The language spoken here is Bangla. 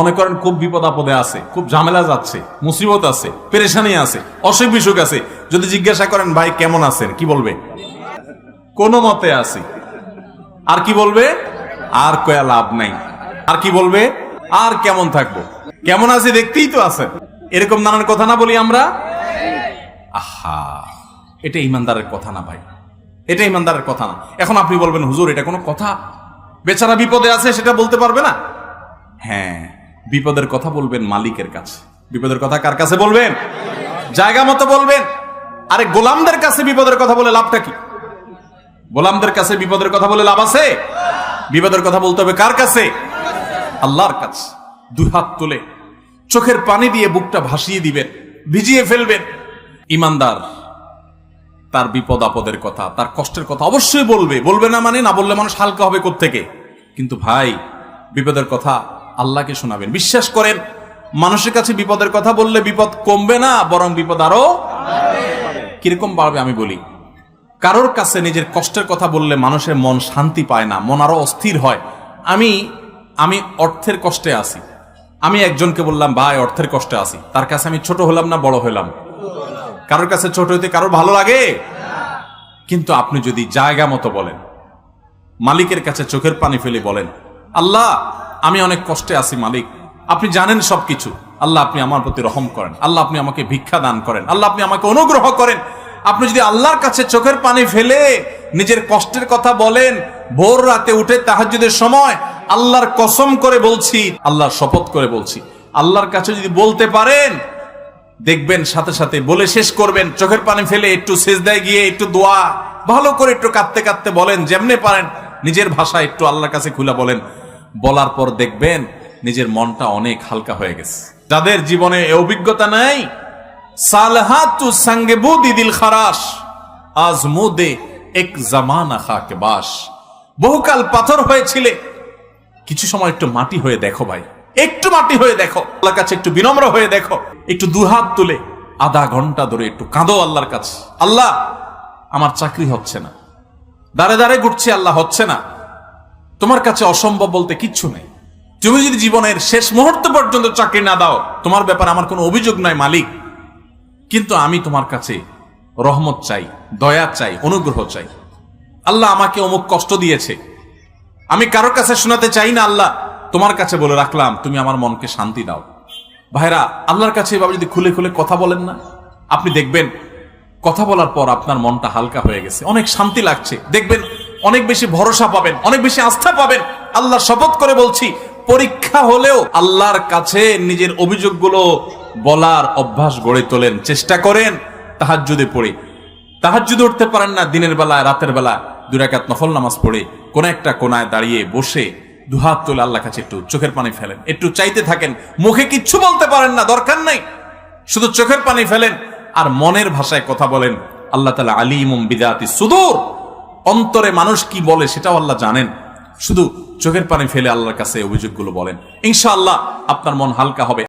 মনে করেন খুব বিপদ আপদে আছে, খুব ঝামেলা যাচ্ছে, মুসিবত আছে, পেরেশানি আছে, অসুখ বিসুখ আছে। যদি জিজ্ঞাসা করেন, ভাই, কেমন আছেন? কি বলবে? কোন মতে আছি। আর কি বলবে? আর কয়া লাভ নাই। আর কি বলবে? আর কেমন থাকব? কেমন আছি দেখতেই তো আছে এরকম নানান কথা না বলি আমরা? আহা, এটা ইমানদারের কথা না ভাই। এটা ইমানদারের কথা না। এখন আপনি বলবেন, হুজুর, এটা কোনো কথা? বেচারা বিপদে আছে, সেটা বলতে পারবে না? হ্যাঁ। বিপদের কথা বলবেন মালিকের কাছে। বিপদের কথা কার কাছে বলবেন? জায়গা মতো বলবেন। আরে গোলামদের কাছে বিপদের কথা বলে লাভটা কি? গোলামদের কাছে বিপদের কথা বলে লাভ আছে? বিপদের কথা বলতে হবে কার কাছে? আল্লাহর কাছে। দুই হাত তুলে চোখের পানি দিয়ে বুকটা ভাসিয়ে দিবেন, ভিজিয়ে ফেলবেন। ইমানদার, তার বিপদ আপদের কথা, তার কষ্টের কথা অবশ্যই বলবে। বলবে না মানে না বললে মানুষ হালকা হবে থেকে কিন্তু ভাই, বিপদের কথা আল্লাহকে শোনাবেন। বিশ্বাস করেন, মানুষের কাছে বিপদের কথা বললে বিপদ কমবে না, বরং বিপদ আরও কীরকম বাড়বে আমি বলি। কারোর কাছে নিজের কষ্টের কথা বললে মানুষের মন শান্তি পায় না, মন আরও অস্থির হয়। আমি আমি অর্থের কষ্টে আছি। আমি একজনকে বললাম, ভাই, অর্থের কষ্টে আছি। তার কাছে আমি ছোট হলাম না, বড় হলাম। কারোর কাছে ছোট হইতে কারোর ভালো লাগে? কিন্তু আপনি যদি জায়গা মতো বলেন, মালিকের কাছে চোখের পানি ফেলে বলেন, আল্লাহ আমি অনেক কষ্টে আছি, মালিক। আপনি জানেন সবকিছু। আল্লাহ আপনি আমার প্রতি রহম করেন। আল্লাহ আপনি আমাকে ভিক্ষা দান করেন। আল্লাহ আপনি আমাকে অনুগ্রহ করেন। আপনি যদি আল্লাহর কাছে চোখের পানি ফেলে নিজের কষ্টের কথা বলেন, ভোর রাতে উঠে তাহাজ্জুদের সময় আল্লাহর কসম করে বলছি, আল্লাহর শপথ করে বলছি, আল্লাহর কাছে যদি বলতে পারেন, দেখবেন সাথে সাথে বলে শেষ করবেন, চোখের পানি ফেলে একটু সেজদায় গিয়ে একটু দোয়া, ভালো করে একটু কাঁদতে কাঁদতে বলেন, যেমনে পারেন নিজের ভাষা একটু আল্লাহর কাছে খুলে বলেন। বলার পর দেখবেন নিজের মনটা অনেক হালকা হয়ে গেছে। যাদের জীবনে অভিজ্ঞতা নাই খারাস আজ এক বহুকাল পাথর হয়েছিলে, কিছু সময় একটু মাটি হয়ে দেখো ভাই, একটু মাটি হয়ে দেখো, আল্লাহর কাছে একটু বিনম্র হয়ে দেখো, একটু তুলে, আধা ঘণ্টা ধরে একটু কাঁদো আল্লাহর কাছে। আল্লাহ, আমার চাকরি হচ্ছে না। দাঁড়ে দাঁড়ে ঘুরছে, আল্লাহ হচ্ছে না। তোমার কাছে অসম্ভব বলতে কিচ্ছু নেই। তুমি যদি জীবনের শেষ মুহূর্ত পর্যন্ত চাকরি না দাও, তোমার ব্যাপারে আমার কোনো অভিযোগ নয় মালিক। কিন্তু আমি তোমার কাছে রহমত চাই, দয়া চাই, অনুগ্রহ চাই। আল্লাহ আমাকে অমুক কষ্ট দিয়েছে। আমি কারোর কাছে শোনাতে চাই না, আল্লাহ। তোমার কাছে বলে রাখলাম, তুমি আমার মনকে শান্তি দাও। ভাইরা, আল্লাহর কাছে এভাবে যদি খুলে খুলে কথা বলেন না, আপনি দেখবেন, কথা বলার পর আপনার মনটা হালকা হয়ে গেছে। অনেক শান্তি লাগছে। দেখবেন অনেক বেশি ভরসা পাবেন, অনেক বেশি আস্থা পাবেন। আল্লাহ শপথ করে বলছি, পরীক্ষা হলেও আল্লাহর কাছে নিজের অভিযোগগুলো বলার অভ্যাস গড়ে তোলেন। চেষ্টা করেন তাহার যদি পড়ে। তাহার যদি উঠতে পারেন না, দিনের বেলায়, রাতের বেলা দুরাকাত নফল নামাজ পড়ে, কোন একটা কোনায় দাঁড়িয়ে বসে দুহাত তুলে আল্লাহ কাছে একটু চোখের পানি ফেলেন। একটু চাইতে থাকেন, মুখে কিচ্ছু বলতে পারেন না, দরকার নাই। শুধু চোখের পানি ফেলেন, আর মনের ভাষায় কথা বলেন, আল্লাহ তালা আলিমুম বিদাতি সুদূর। অন্তরে মানুষ কি বলে সেটাও আল্লাহ জানেন। শুধু চোখের পানি ফেলে আল্লাহর কাছে অভিযোগগুলো বলেন। ইনশাআল্লাহ আপনার মন হালকা হবে।